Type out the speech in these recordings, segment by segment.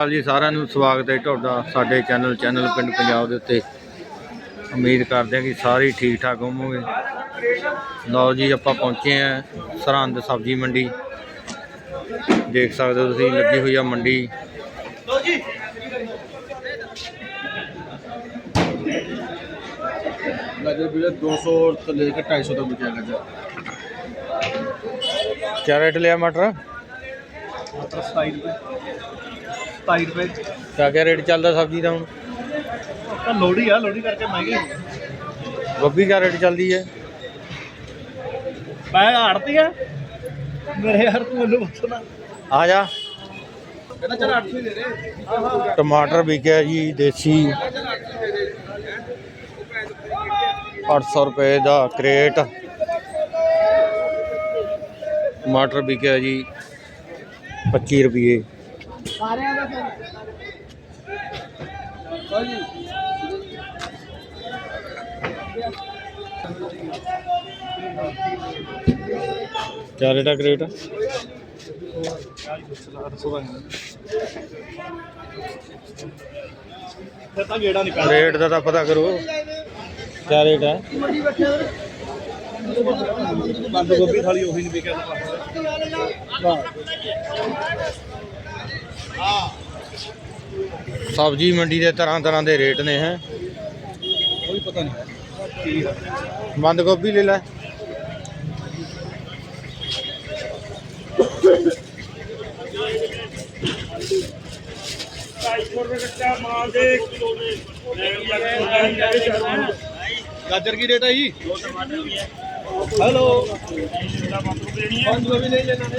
ਹਾਲ ਜੀ ਸਾਰਿਆਂ ਨੂੰ ਸਵਾਗਤ ਹੈ ਤੁਹਾਡਾ ਸਾਡੇ ਚੈਨਲ ਚੈਨਲ ਪਿੰਡ ਪੰਜਾਬ ਦੇ ਉੱਤੇ ਉਮੀਦ ਕਰਦੇ ਹਾਂ ਕਿ ਸਾਰੇ ਹੀ ਠੀਕ ਠਾਕ ਹੋਵੋਗੇ ਲਓ ਜੀ ਆਪਾਂ ਪਹੁੰਚੇ ਆ ਸਰਹੰਦ ਸਬਜ਼ੀ ਮੰਡੀ ਦੇਖ ਸਕਦੇ ਹੋ ਤੁਸੀਂ ਲੱਗੀ ਹੋਈ ਆ ਮੰਡੀ गाजर भी 200 से लेकर 250 तक बिकेगा गाजर ਕਿਆ ਰੇਟ ਲਿਆ ਮਟਰ मटर सताई रुपये 27 ਰੁਪਏ ਕਿਆ ਕਿਆ ਰੇਟ ਚੱਲਦਾ ਸਬਜ਼ੀ ਦਾ ਹੁਣ? ਤਾਂ ਲੋੜੀ ਆ ਲੋੜੀ ਕਰਕੇ ਮਹਿੰਗੀ। ਹੋ ਗਈ। ਗੋਭੀ ਕਿਆ ਰੇਟ ਚੱਲਦੀ ਹੈ? ਮੈਂ ਆੜਤੀ ਆ। ਮੇਰੇ ਯਾਰ ਤੂੰ ਮੈਨੂੰ ਪੁੱਛਣਾ ਆ ਜਾ। ਕਹਿੰਦਾ ਚਲ 800 ਹੀ ਦੇ ਦੇ। ਹਾਂ ਹਾਂ ਟਮਾਟਰ ਵਿਕਿਆ ਜੀ ਦੇਸੀ। 800 ਰੁਪਏ ਦਾ ਕ੍ਰੇਟ। ਟਮਾਟਰ ਵਿਕਿਆ ਜੀ 25 ਰੁਪਏ ਕਿਆ ਰੇਟ ਆ ਕ੍ਰੇਟ ਰੇਟ ਦਾ ਤਾਂ ਪਤਾ ਕਰੋ। ਕਿਆ ਰੇਟ ਹੈ ਬੰਦ ਗੋਭੀ ਥਾਲੀ ਉਹੀ ਨਹੀਂ ਵਿਕਿਆ। ਵਾਹ। ਸਬਜ਼ੀ ਮੰਡੀ ਦੇ ਤਰ੍ਹਾਂ ਤਰ੍ਹਾਂ ਦੇ ਰੇਟ ਨੇ ਹੈ। ਕੋਈ ਪਤਾ ਨਹੀਂ। ਬੰਦ ਗੋਭੀ ਲੈ ਲੈ। ਗਾਜਰ ਕੀ ਰੇਟ ਹੈ ਜੀ? ਹੈਲੋ। ਬੰਦ ਗੋਭੀ ਲੈ ਲੈਣਾ ਨੇ।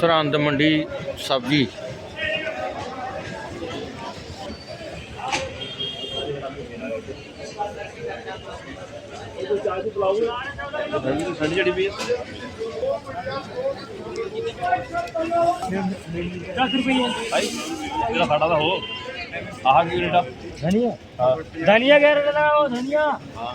ਸਰਹੰਦ ਮੰਡੀ ਸਬਜ਼ੀ। ਠੰਡੀ ਜਿਹੜੀ ਵੀ 10 ਰੁਪਏ ਭਾਈ ਜਿਹੜਾ ਸਾਡਾ ਦਾ ਹੋ ਆਹ ਕੀ ਰੇਟ ਆ? ਧਨੀਆ। ਹਾਂ। ਧਨੀਆ ਗੈਰ ਦਾ ਉਹ ਧਨੀਆ। ਹਾਂ।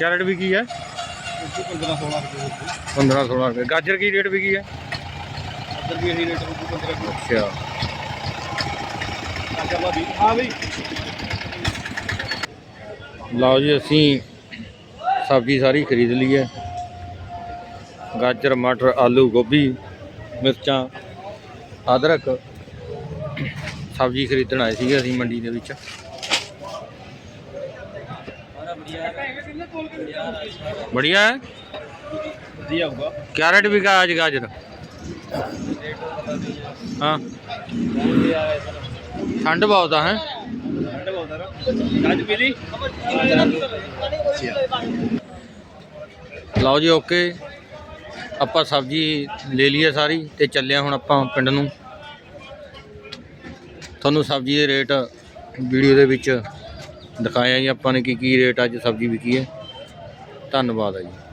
ਕੈਰਟ ਵੀ ਕੀ ਹੈ? 15 16 ਰੁਪਏ। 15 16 ਰੁਪਏ ਗਾਜਰ ਕੀ ਰੇਟ ਵਿਕੀ ਹੈ? ਵੀ ਇਹੀ ਰੇਟ ਲਓ ਜੀ, ਅਸੀਂ ਸਬਜ਼ੀ ਸਾਰੀ ਖਰੀਦ ਲਈ ਹੈ। ਗਾਜਰ, ਮਟਰ, ਆਲੂ, ਗੋਭੀ, ਮਿਰਚਾਂ, ਅਦਰਕ ਸਬਜ਼ੀ ਖਰੀਦਣ ਆਏ ਸੀਗੇ ਅਸੀਂ ਮੰਡੀ ਦੇ ਵਿੱਚ। बढ़िया है दिया होगा क्या रेट बिका आज गाजर हाँ ठंड बहुत है ठंड बहुत है ना आज पीली ਲਓ ਜੀ ਓਕੇ ਆਪਾਂ ਸਬਜ਼ੀ ਲੈ ਲਈਏ ਸਾਰੀ ਤੇ ਚੱਲਿਆ ਹੁਣ ਆਪਾਂ ਪਿੰਡ ਨੂੰ ਤੁਹਾਨੂੰ ਸਬਜ਼ੀ ਦੇ ਰੇਟ ਵੀਡੀਓ ਦੇ ਵਿੱਚ ਦਿਖਾਇਆ ਜੀ ਆਪਾਂ ਨੇ ਕੀ ਕੀ ਰੇਟ ਅੱਜ ਸਬਜ਼ੀ ਵਿਕੀ ਹੈ। ਧੰਨਵਾਦ ਹੈ ਜੀ।